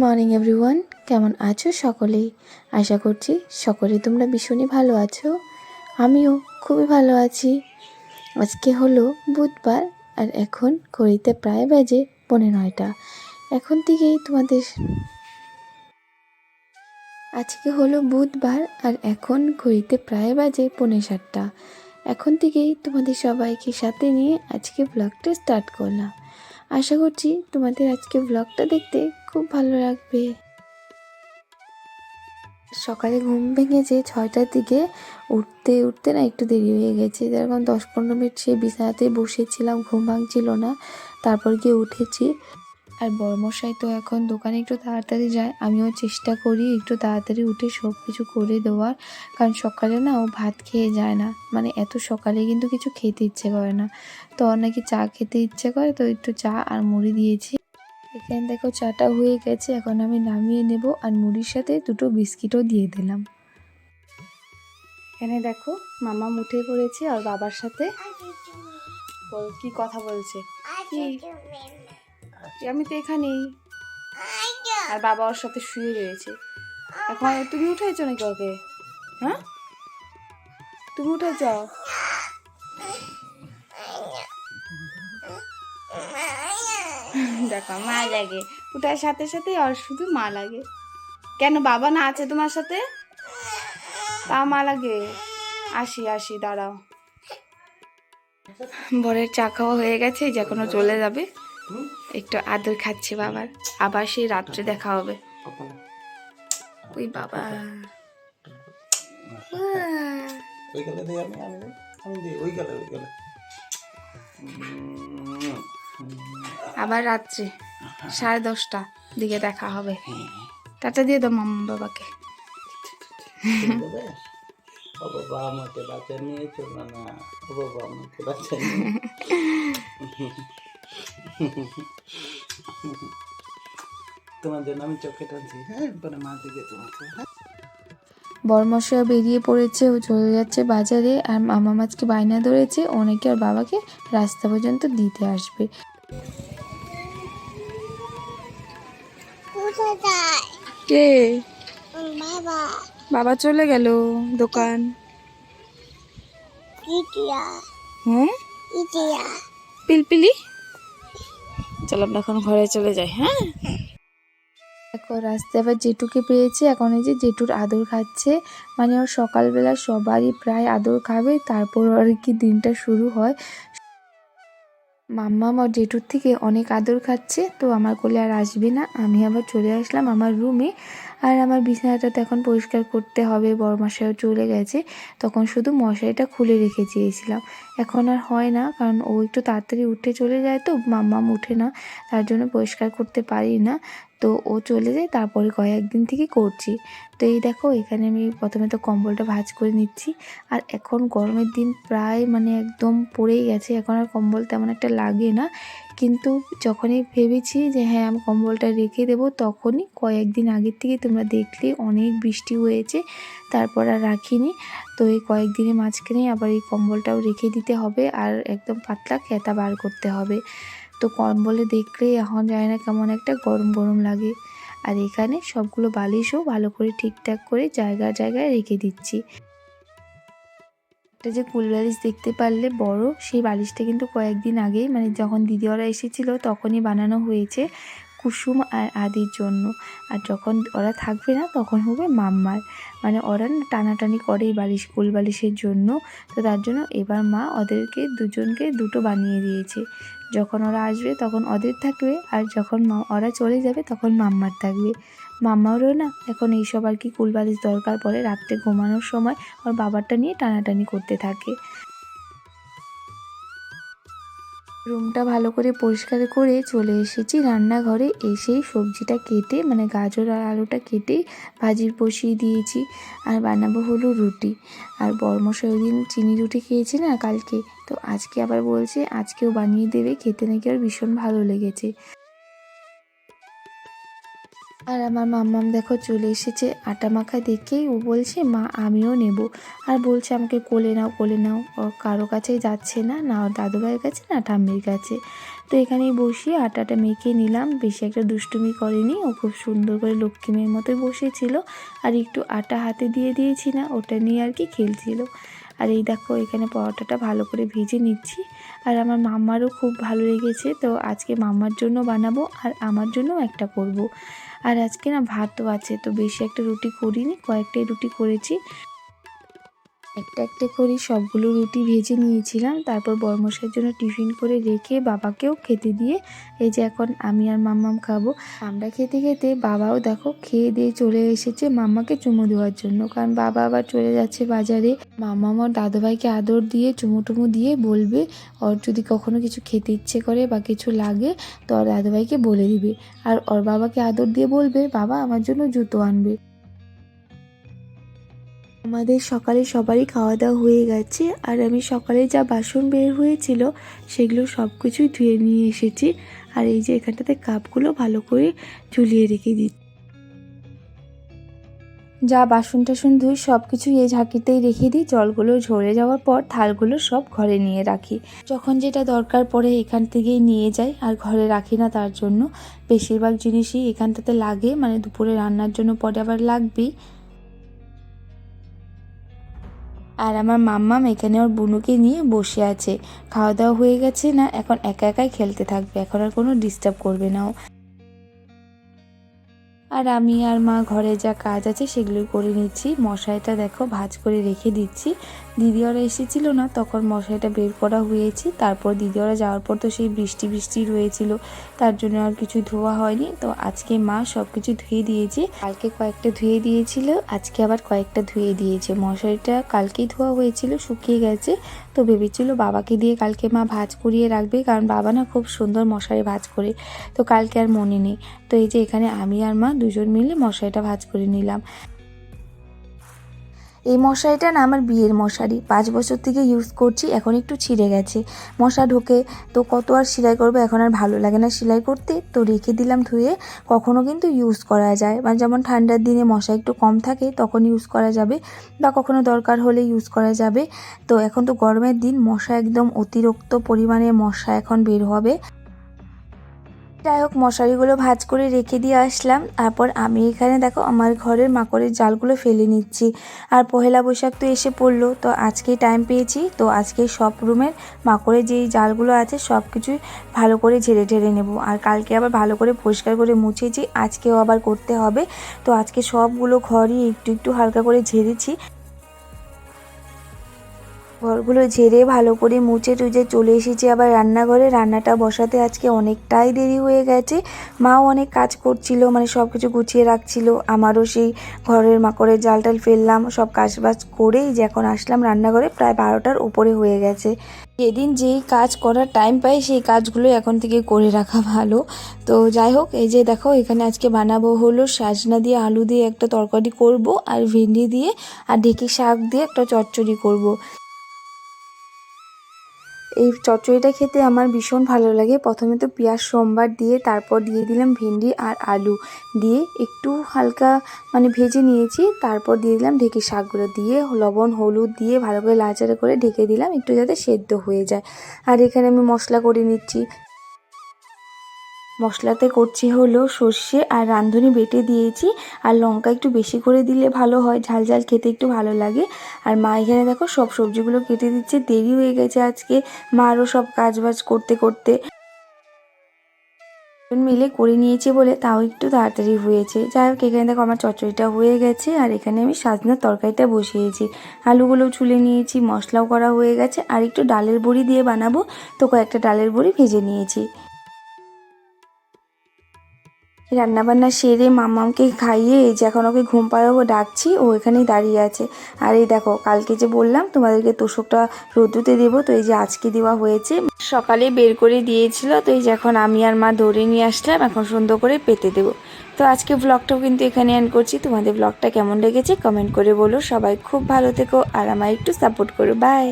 Morning everyone কেমন আছো সকলেই? আশা করছি সকলে তোমরা ভীষণই ভালো আছো। আমিও খুবই ভালো আছি। আজকে হলো বুধবার আর এখন ঘড়িতে প্রায় বাজে পৌনে নয়টা। এখন থেকেই তোমাদের আজকে হলো বুধবার আর এখন ঘড়িতে প্রায় বাজে পৌনে সাতটা। এখন থেকেই তোমাদের সবাইকে সাথে নিয়ে আজকে ব্লগটা স্টার্ট করলাম। আশা করছি তোমাদের আজকে ব্লগটা দেখতে খুব ভালো লাগবে। সকালে ঘুম ভেঙেছে ছয়টার দিকে। উঠতে উঠতে না একটু দেরি হয়ে গেছে। যেরকম দশ পনেরো মিনিট সে বিছানাতে বসেছিলাম, ঘুম ভাঙছিল না। তারপর গিয়ে উঠেছি। আর বড়মশাই তো এখন দোকানে একটু তাড়াতাড়ি যায়। আমিও চেষ্টা করি একটু তাড়াতাড়ি উঠে সব কিছু করে দেওয়ার। কারণ সকালে না ও ভাত খেয়ে যায় না। মানে এত সকালে কিন্তু কিছু খেতে ইচ্ছে করে না। তো ওর নাকি চা খেতে ইচ্ছে করে, তো একটু চা আর মুড়ি দিয়েছি। এখানে দেখো চাটা হয়ে গেছে, এখন আমি নামিয়ে নেব আর মুড়ির সাথে দুটো বিস্কিটও দিয়ে দিলাম। এখানে দেখো মামা মুঠে পড়েছে আর বাবার সাথে কি কথা বলছে? আমি তো এখানেই। আর বাবা ওর সাথে শুয়ে রয়েছে। এখন তুমি উঠেছো নাকি ওকে? হ্যাঁ? তুমি উঠেছ? দেখো, মা লাগে ওটার সাথে সাথে আর শুধু মা লাগে। কেন বাবা না আছে তোমার সাথে? তা মা লাগে। আসি আসি, দাঁড়াও। বরের চা খাওয়া হয়ে গেছে যে এখনও চলে যাবে। একটু আদর খাচ্ছে বাবার। আবার সেই রাত্রে দেখা হবে। ওই বাবা। ওই গেলে আমি আমি ওই গেলে ওই গেলে আবার রাত্রে সাড়ে দশটা দিকে দেখা হবে। টাটা দিয়ে দাও মাম্মা বাবাকে। দেবে ও বাবা আমাকে বাচ্চা নিয়েছো না না ও বাবা আমাকে বাচ্চা তোমার জন্য আমি চোখে টানছি হ্যাঁ মা দিকে তোমাকে হ্যাঁ। বরমশা বেরিয়ে পড়েছে ও চলে যাচ্ছে বাজারে আর মামা মাছকে বায়না ধরেছে অনেকে আর বাবাকে রাস্তা পর্যন্ত দিতে আসবে। কে? বাবা। বাবা চলে গেল দোকান। হ্যাঁ ইটিয়া। পিলপিলি? চলো আমরা এখন ঘরে চলে যাই হ্যাঁ? দেখো, রাস্তায় আবার জেঠুকে পেয়েছে। এখন এই যে জেঠুর আদর খাচ্ছে। মানে ওর সকালবেলা সবারই প্রায় আদর খাবে। তারপর আর কি দিনটা শুরু হয়। মাম্মা আমার জেঠুর থেকে অনেক আদর খাচ্ছে। তো আমার কোলে আর আসবে না। আমি আবার চলে আসলাম আমার রুমে আর আমার বিছানাটা তো এখন পরিষ্কার করতে হবে। বড় মশাইও চলে গেছে। তখন শুধু মশারিটা খুলে রেখে চেয়েছিলাম। এখন আর হয় না। কারণ ও একটু তাড়াতাড়ি উঠে চলে যায় তো। মাম্মাম উঠে না। তার জন্য পরিষ্কার করতে পারি না। তো ও চলে যায়, তারপরে কয়েকদিন থেকে করছি। তো এই দেখো, এখানে আমি প্রথমে তো কম্বলটা ভাঁজ করে নিচ্ছি। আর এখন গরমের দিন প্রায় মানে একদম পড়েই গেছে, এখন আর কম্বল তেমন একটা লাগে না। কিন্তু যখনই ভেবেছি যে হ্যাঁ আমি কম্বলটা রেখে দেবো, তখনই কয়েকদিন আগের থেকে তোমরা দেখলে অনেক বৃষ্টি হয়েছে, তারপর আর রাখিনি। তো এই কয়েকদিনের মাঝখানে আবার এই কম্বলটাও রেখে দিতে হবে আর একদম পাতলা খেতা বার করতে হবে। তো কম্বলে দেখলে এখন যায় না কেমন একটা গরম গরম লাগে। আর এখানে সবগুলো বালিশও ভালো করে ঠিকঠাক করে জায়গা জায়গায় রেখে দিচ্ছি। একটা যে কুল বালিশ দেখতে পারলে বড়, সেই বালিশটা কিন্তু কয়েকদিন আগেই মানে যখন দিদিওরা এসেছিল তখনই বানানো হয়েছে কুসুম আর আদির জন্য। আর যখন ওরা থাকবে না তখন হবে মাম্মার। মানে ওরা না টানাটানি করে বালিশ কুল বালিশের জন্য। তো তার জন্য এবার মা ওদেরকে দুজনকে দুটো বানিয়ে দিয়েছে। যখন ওরা আসবে তখন ওদের থাকবে আর যখন ওরা চলে যাবে তখন মাম্মার থাকবে। মাম্মারও না এখন এইসব আর কি কুলবালিশ দরকার পড়ে রাত্রে ঘুমানোর সময় ওর বাবারটা নিয়ে টানাটানি করতে থাকে। রুমটা ভালো করে পরিষ্কার করে চলে এসেছি রান্নাঘরে। এসেই সবজিটা কেটে মানে গাজর আর আলুটা কেটে ভাজির বসিয়ে দিয়েছি। আর বানাবো হলো রুটি। আর বর্মশা ওই দিন চিনি রুটি খেয়েছি না কালকে? তো আজকে আবার বলছে, আজকেও বানিয়ে দেবে, খেতে নাকি আর ভীষণ ভালো লেগেছে। আর আমার মাম্মাম দেখো চলে এসেছে, আটা মাখা দেখেই ও বলছে, মা, আমিও নেব। আর বলছে আমাকে, কোলে নাও কোলে নাও। কারও কাছেই যাচ্ছে না না দাদু ভাইয়ের কাছে, না ঠাম্মির কাছে। তো এখানেই বসিয়ে আটাটা মেখে নিলাম, বেশি একটা দুষ্টুমি করেনি, ও খুব সুন্দর করে লক্ষ্মী মেয়ের মতোই বসেছিল। আর একটু আটা হাতে দিয়ে দিয়েছি না, ওটা নিয়ে আর কি খেলছিল। আর এই দেখো, এখানে পরোটাটা ভালো করে ভেজে নিচ্ছি। আর আমার মাম্মারও খুব ভালো লেগেছে, তো আজকে মাম্মার জন্য বানাবো, আর আমার জন্যও একটা করব। আর আজকে না ভাতও আছে তো বেশি একটা রুটি করিনি কয়েকটাই রুটি করেছি। একটা একটা করে সবগুলো রুটি ভেজে নিয়েছিলাম। তারপর বর্মশাইয়ের জন্য টিফিন করে রেখে বাবাকেও খেতে দিয়ে, এই যে এখন আমি আর মাম্মাম খাব। আমরা খেতে খেতে বাবাও দেখো খেয়ে দিয়ে চলে এসেছে মাম্মাকে চুমু দেওয়ার জন্য। কারণ বাবা আবার চলে যাচ্ছে বাজারে। মাম্মাম ওর দাদুভাইকে আদর দিয়ে, চুমু টুমু দিয়ে বলবে, ওর যদি কখনো কিছু খেতে ইচ্ছে করে বা কিছু লাগে, তো ওর দাদুভাইকে বলে দিবে। আর ওর বাবাকে আদর দিয়ে বলবে, বাবা, আমার জন্য জুতো আনবে। আমাদের সকালে সবারই খাওয়া দাওয়া হয়ে গেছে, আর আমি সকালে যা বাসন বের হয়েছিল সেগুলো সব কিছুই ধুয়ে নিয়ে এসেছি, আর এই যে এখানটাতে কাপগুলো ভালো করে ঝুলিয়ে রেখে দিচ্ছি। যা বাসন টাসন ধুই সব কিছু এই ঝাঁকিতেই রেখে দিই, জলগুলো ঝরে যাওয়ার পর থালগুলো সব ঘরে নিয়ে রাখি। যখন যেটা দরকার পড়ে এখান থেকেই নিয়ে যাই, আর ঘরে রাখি না তার জন্য। বেশিরভাগ জিনিসই এখানটাতে লাগে মানে দুপুরে রান্নার জন্য পরে আবার লাগবেই। আর আমার মাম্মাম এখানে ওর বুনুকে নিয়ে বসে আছে। খাওয়া দাওয়া হয়ে গেছে না, এখন একা একাই খেলতে থাকবে। এখন আর কোনো ডিস্টার্ব করবে না ও। আর আমি আর মা ঘরে যা কাজ আছে সেগুলো করে নিচ্ছি। মশাইটা দেখো ভাজ করে রেখে দিচ্ছি। দিদি ওরা এসেছিল না, তখন মশাইটা বের করা হয়েছে। তারপর দিদি ওরা যাওয়ার পর তো সেই বৃষ্টি বৃষ্টি রয়েছিল, তার জন্য আর কিছু ধোয়া হয়নি। তো আজকে মা সব কিছু ধুয়ে দিয়েছে। কালকে কয়েকটা ধুয়ে দিয়েছিল, আজকে আবার কয়েকটা ধুয়ে দিয়েছে। মশারিটা কালকেই ধোয়া হয়েছিল, শুকিয়ে গেছে। তো ভেবেছিল বাবাকে দিয়ে কালকে মা ভাজ করিয়ে রাখবে, কারণ বাবা না খুব সুন্দর মশারি ভাজ করে। তো কালকে আর মনে নেই। তো এই যে এখানে আমি আর মা দুজন মিলে মশারিটা ভাজ করে নিলাম। এই মশারিটা না আমার বিয়ের মশারি। পাঁচ বছর থেকে ইউজ করছি, এখন একটু ছিঁড়ে গেছে। মশা ঢোকে, তো কত আর সেলাই করব, এখন আর ভালো লাগে না সেলাই করতে। তো রেখে দিলাম ধুয়ে, কখনো কিন্তু ইউজ করা যায়। মানে যেমন ঠান্ডার দিনে মশা একটু কম থাকে, তখন ইউজ করা যাবে, বা কখনো দরকার হলে ইউজ করা যাবে। তো এখন তো গরমের দিন, মশা একদম অতিরিক্ত পরিমাণে মশা এখন বের হবে। যাই হোক, মশারিগুলো ভাজ করে রেখে দিয়ে আসলাম। তারপর আমি এখানে দেখো আমার ঘরের মাকড়ের জালগুলো ফেলে নিচ্ছি। আর পহেলা বৈশাখ তো এসে পড়ল, তো আজকে টাইম পেয়েছি। তো আজকে সব রুমের মাকড়ের যেই জালগুলো আছে সব কিছুই ভালো করে ঝেড়ে ঝেড়ে নেব। আর কালকে আবার ভালো করে পরিষ্কার করে মুছেছি, আজকেও আবার করতে হবে। তো আজকে সবগুলো ঘরই একটু একটু হালকা করে ঝেড়েছি। ঘরগুলো ঝেড়ে ভালো করে মুছে টুচে চলে এসেছি। আবার রান্নাঘরে রান্নাটা বসাতে আজকে অনেকটাই দেরি হয়ে গেছে। মাও অনেক কাজ করছিল মানে সব কিছু গুছিয়ে রাখছিল। আমারও সেই ঘরের মাকড়ের জাল টাল ফেললাম, সব কাজবাজ করেই যে এখন আসলাম রান্নাঘরে, প্রায় বারোটার উপরে হয়ে গেছে। যেদিন যেই কাজ করার টাইম পাই, সেই কাজগুলো এখন থেকে করে রাখা ভালো। তো যাই হোক, এই যে দেখো, এখানে আজকে বানাবো হলো সাজনা দিয়ে আলু দিয়ে একটা তরকারি করব, আর ভেন্ডি দিয়ে, আর ঢেঁকি শাক দিয়ে একটা চচ্চড়ি করব। এই চচ্চড়িটা খেতে আমার ভীষণ ভালো লাগে। প্রথমে তো পেঁয়াজ, সোমবার দিয়ে তারপর দিয়ে দিলাম ভেন্ডি আর আলু। দিয়ে একটু হালকা মানে ভেজে নিয়েছি, তারপর দিয়ে দিলাম ঢেকে শাকগুলো দিয়ে লবণ, হলুদ দিয়ে ভালো করে লাচারে করে ঢেকে দিলাম, একটু যাতে সেদ্ধ হয়ে যায়। আর এখানে আমি মশলা করে নিচ্ছি মশলাতে করছি হলো সর্ষে আর রাঁধুনি বেটে দিয়েছি। আর লঙ্কা একটু বেশি করে দিলে ভালো হয়, ঝাল ঝাল খেতে একটু ভালো লাগে। আর মা এখানে দেখো সব সবজিগুলো কেটে দিচ্ছে, দেরি হয়ে গেছে আজকে। মা আরও সব কাজ বাজ করতে। করতে মিলে করে নিয়েছি বলে তাও একটু তাড়াতাড়ি হয়েছে। যাই হোক, এখানে দেখো আমার চচ্চড়িটা হয়ে গেছে আর এখানে আমি সাজনার তরকারিটা বসিয়েছি। আলুগুলো ছুলে নিয়েছি, মশলাও করা হয়ে গেছে। আর একটু ডালের বড়ি দিয়ে বানাবো। তো কয়েকটা ডালের বড়ি ভেজে নিয়েছি। রান্নাবান্না সেরে মামামকে খাইয়ে এই যে এখন ওকে ঘুম পাড়াবো, ডাকছি, ও এখানেই দাঁড়িয়ে আছে। আর এই দেখো, কালকে যে বললাম, তোমাদেরকে তোষকটা রোদ্দুতে দেবো, তো এই যে আজকে দেওয়া হয়েছে। সকালে বের করে দিয়েছিল, তো এই যে এখন আমি আর মা ধরে নিয়ে আসলাম, এখন সুন্দর করে পেতে দেবো। তো আজকে ব্লগটাও কিন্তু এখানে এন্ড করছি। তোমাদের ব্লগটা কেমন লেগেছে কমেন্ট করে বলো। সবাই খুব ভালো থেকো, আর আমায় একটু সাপোর্ট করো। বাই